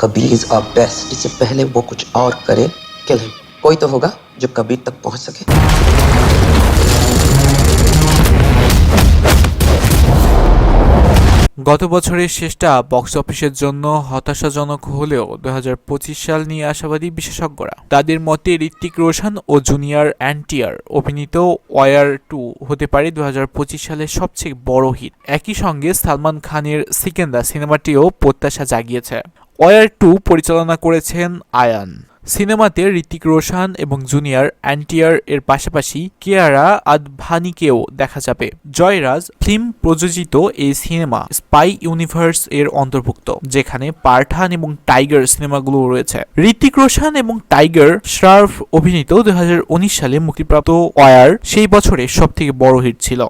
Kabir is are best इससे पहले वो कुछ और करे, किल कोई तो होगा जो कबीर तक पहुँच सके। গত বছরের শেষটা বক্স অফিসের জন্য হতাশাজনক হলেও দু হাজার পঁচিশ সাল নিয়ে আশাবাদী বিশেষজ্ঞরা। তাদের মতে ঋত্বিক রোশন ও জুনিয়র অ্যান্টিয়ার অভিনীত ওয়ার টু হতে পারে দু হাজার পঁচিশ সালের সবচেয়ে বড় হিট। একই সঙ্গে সালমান খানের সিকেন্দা সিনেমাটিও প্রত্যাশা জাগিয়েছে। ওয়ার টু পরিচালনা করেছেন আয়ান। সিনেমাতে ঋতিক রোশন এবং জুনিয়র অ্যান্টিয়ার এর পাশাপাশি কেয়ারা আদভানিকেও দেখা যাবে। জয়রাজ ফিল্ম প্রযোজিত এই সিনেমা স্পাই ইউনিভার্স এর অন্তর্ভুক্ত, যেখানে পাঠান এবং টাইগার সিনেমাগুলো রয়েছে। ঋতিক রোশন এবং টাইগার শ্রাফ অভিনীত দু হাজার উনিশ সালে মুক্তিপ্রাপ্ত ওয়ার সেই বছরের সবথেকে বড় হিট ছিল।